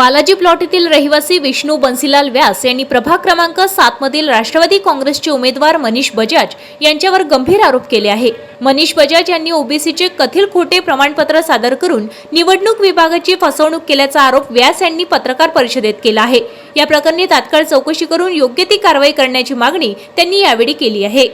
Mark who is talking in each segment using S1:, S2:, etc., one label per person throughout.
S1: Balaji plot येथील रहिवासी विष्णू बन्सीलाल व्यास यांनी प्रभाग क्रमांक सात मधील राष्ट्रवादी काँग्रेसचे उमेदवार मनीष बजाज यांच्यावर गंभीर आरोप केले आहे. मनीष बजाज यांनी ओबीसीचे कथित खोटे प्रमाणपत्र सादर करून निवडणूक विभागाची फसवणूक केल्याचा आरोप व्यास यांनी पत्रकार परिषदेत केला आहे. या प्रकरणी तात्काळ चौकशी करून योग्य ती कारवाई करण्याची मागणी त्यांनी यावेळी केली आहे.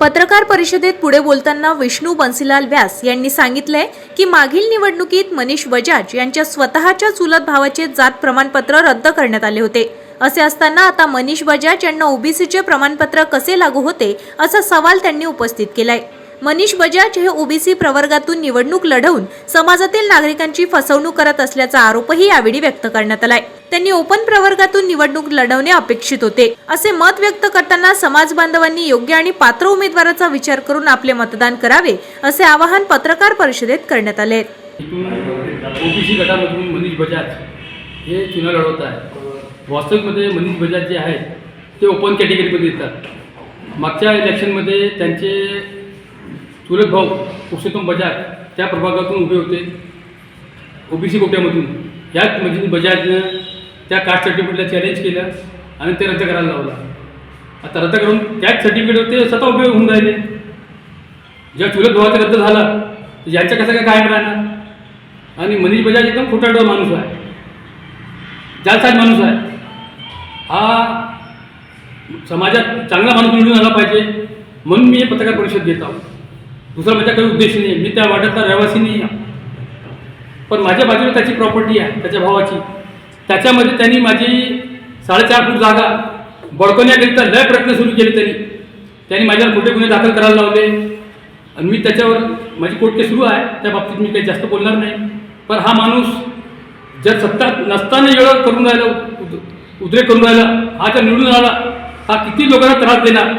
S1: पत्रकार परिषदेत पुढे बोलताना विष्णू बन्सीलाल व्यास यांनी सांगितलंय की मागील निवडणुकीत मनीष बजाज यांच्या स्वतःच्या चुलत भावाचे जात प्रमाणपत्र रद्द करण्यात आले होते. असे असताना आता मनीष बजाज यांना ओबीसीचे प्रमाणपत्र कसे लागू होते असा सवाल त्यांनी उपस्थित केलाय. मनीष बजाज हे ओबीसी प्रवर्गातून निवडणूक लढवून समाजातील नागरिकांची फसवणूक करत असल्याचा आरोपही यावेळी व्यक्त करण्यात आलाय. त्यांनी ओपन प्रवर्गातून निवडणूक लढवणे अपेक्षित होते. असे मत व्यक्त करताना समाज बांधवांनी योग्य आणि पात्र उमेदवाराचा विचार करून आपले मतदान करावे असे आवाहन पत्रकार परिषदेत करण्यात आले.
S2: ओबीसी गटामधून मनीष बजाज हे लढवत आहे वास्तविकमध्ये मनीष बजाज जे आहेत ते ओपन कॅटेगरीमध्ये येतात. मागच्या इलेक्शनमध्ये त्यांचे चुलत भाऊ पुरुषोत्तम बजाज त्या प्रभागातून उभे होते. ओबीसी कोट्यामधून. याच म्हणजे बजाजनं त्या कास्ट सर्टिफिकेटला चॅलेंज केलं आणि ते रद्द करायला लावलं. आता रद्द करून त्याच सर्टिफिकेटवर ते स्वतः उपयोग होऊन राहिले. जेव्हा चुलत भावाचा रद्द झाला तर यांच्या कसं काय कायम राहणार? आणि मनीष बजाज एकदम खोटाडा माणूस आहे. जालसाज माणूस आहे. हा समाजात चांगला माणूस निवडून आला पाहिजे. म्हणून मी हे पत्रकार परिषद घेत आहोत. दुसरा माझा काही उद्देश नाही मी त्या वाड्यातला रहिवासी नाही आहे पण माझ्या बाजूला त्याची प्रॉपर्टी आहे त्याच्या भावाची. त्याच्यामध्ये त्यांनी माझी साडेचार फूट जागा बळकवण्याकरिता लय प्रयत्न सुरू केले त्यांनी. त्यांनी माझ्यावर कुठे गुन्हे दाखल करायला लावले. आणि मी त्याच्यावर माझी कोर्ट केस सुरू आहे. त्या बाबतीत मी काही जास्त बोलणार नाही. पण हा माणूस जर सत्ता नसताना एवढं करून राहिला उद- उद्रेक करून राहिला हा जर निवडून आला हा किती लोकांना त्रास देणार?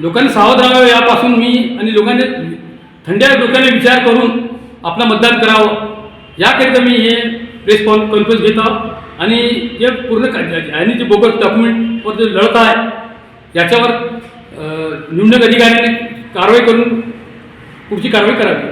S2: लोकांनी सावध राहावं यापासून मी आणि लोकांनी थंड्या डोक्याने विचार करून आपलं मतदान करावं. याकरिता मी हे प्रेस कॉन कॉन्फरन्स घेत आहोत. आणि जे पूर्ण आणि जे बोगस डॉक्युमेंटवर जे लढत आहे याच्यावर निवडणूक अधिकाऱ्यांनी कारवाई करून पुढची कारवाई करावी.